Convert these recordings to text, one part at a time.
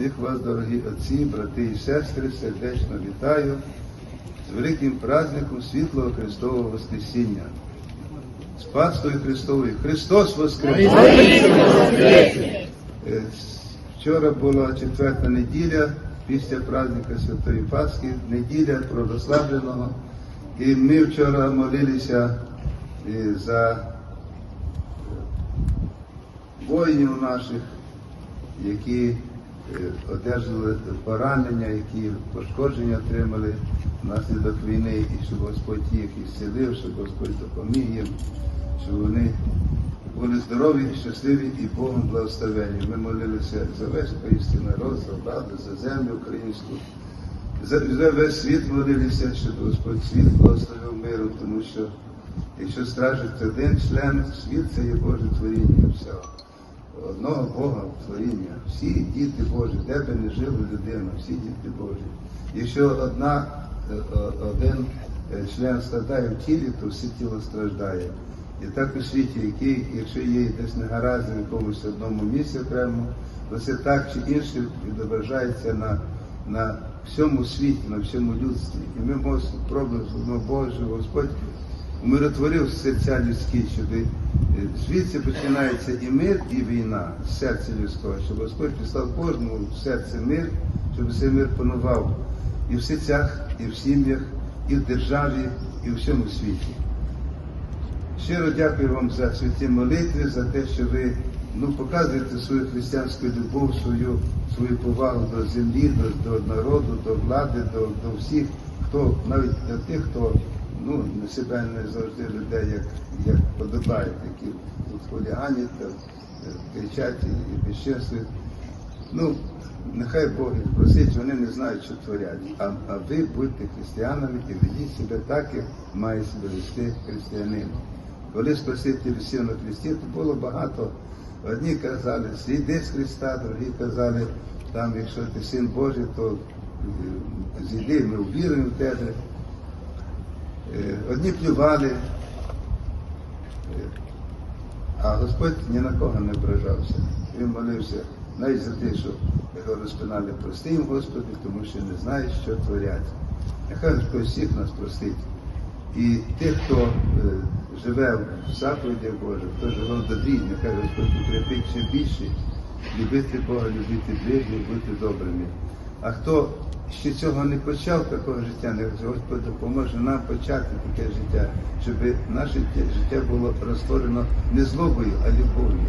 Всіх вас, дорогі отці, брати і сестри, сердечно вітаю з великим праздником світлого Христового Воскресіння. З Пасхою Христовою. Христос Воскрес! Е, Вчора була четверта неділя після праздника Святої Пасхи, неділя православленого. І ми вчора молилися е, за воїнів наших, які е, одержали поранення, які пошкодження отримали внаслідок війни, і щоб Господь їх ісцілив, щоб Господь допоміг їм, щоб вони були здорові, щасливі і Богом благословені. Ми молилися за весь український народ, за владу, за землю українську. За, весь світ молилися, щоб Господь світ благословив миру, тому що якщо стражить один член, світ це є Боже творіння всього. Одного Бога творіння. Всі діти Божі, де би не жила людина, всі діти Божі. Якщо одна, е, один е, член страдає в тілі, то все тіло страждає. І так у світі, який, якщо є десь негаразд в якомусь одному місці окремо, то це так чи інше відображається на, на всьому світі, на всьому людстві. І ми можемо пробуємо Боже, Господь умиротворив серця людські, щоб е, звідси починається і мир, і війна з серця людського, щоб Господь прислав кожному в серце мир, щоб цей мир панував і в серцях, і в сім'ях, і в державі, і в всьому світі. Щиро дякую вам за святі молитви, за те, що ви ну, показуєте свою християнську любов, свою, свою повагу до землі, до, до народу, до влади, до, до всіх, хто навіть до тих, хто ну, на себе не завжди людей, як, як подобають, які тут е, кричать і безчинствують. Ну, нехай Бог їх просить, вони не знають, що творять. А, а ви будьте християнами і ведіть себе так, як має себе вести християнин. Коли Спаситель сів на Христі, то було багато. Одні казали, зійди з Христа, другі казали, там, якщо ти син Божий, то е, зійди, ми віруємо в тебе. Е, Одні плювали, е, а Господь ні на кого не ображався. Він молився навіть за те, що його розпинали прости їм, Господи, тому що не знають, що творять. Нехай Господь всіх нас простить. І тих, хто е, живе в заповідях Божих, хто живе в добрі, нехай Господь укріпить ще більше, любити Бога, любити ближніх, бути добрими. А хто ще цього не почав, такого життя, нехай Господь допоможе нам почати таке життя, щоб наше життя- було розтворено не злобою, а любов'ю.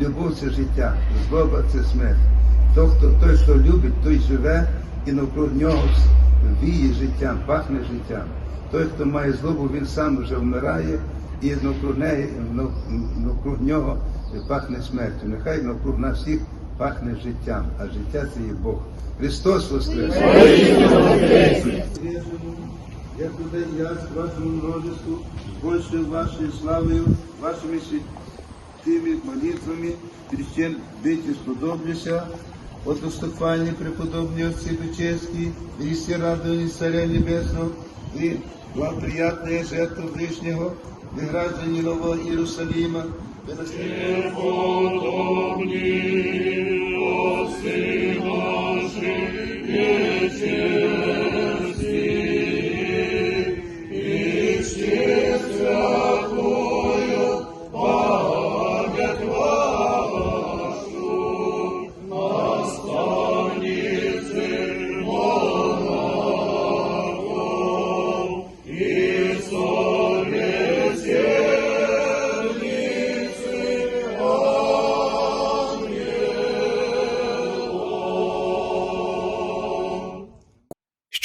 Любов це життя, злоба це смерть. Той, хто, той, хто любить, той живе і навкруг нього віє життям, пахне життям. Той, хто має злобу, він сам вже вмирає, і навкруг нього пахне смертю. Нехай навкруг нас всіх пахне життям, а життя це є Бог. Христос Воскрес! Як буде я з вашому множеству, з більшою вашою славою, вашими святими молитвами, Християн бити сподоблюся, от уступальні преподобні отці Печерські, і всі радовані Царя Небесного, і вам приятная жертва ближнього, ви граждані Нового Єрусалима, ви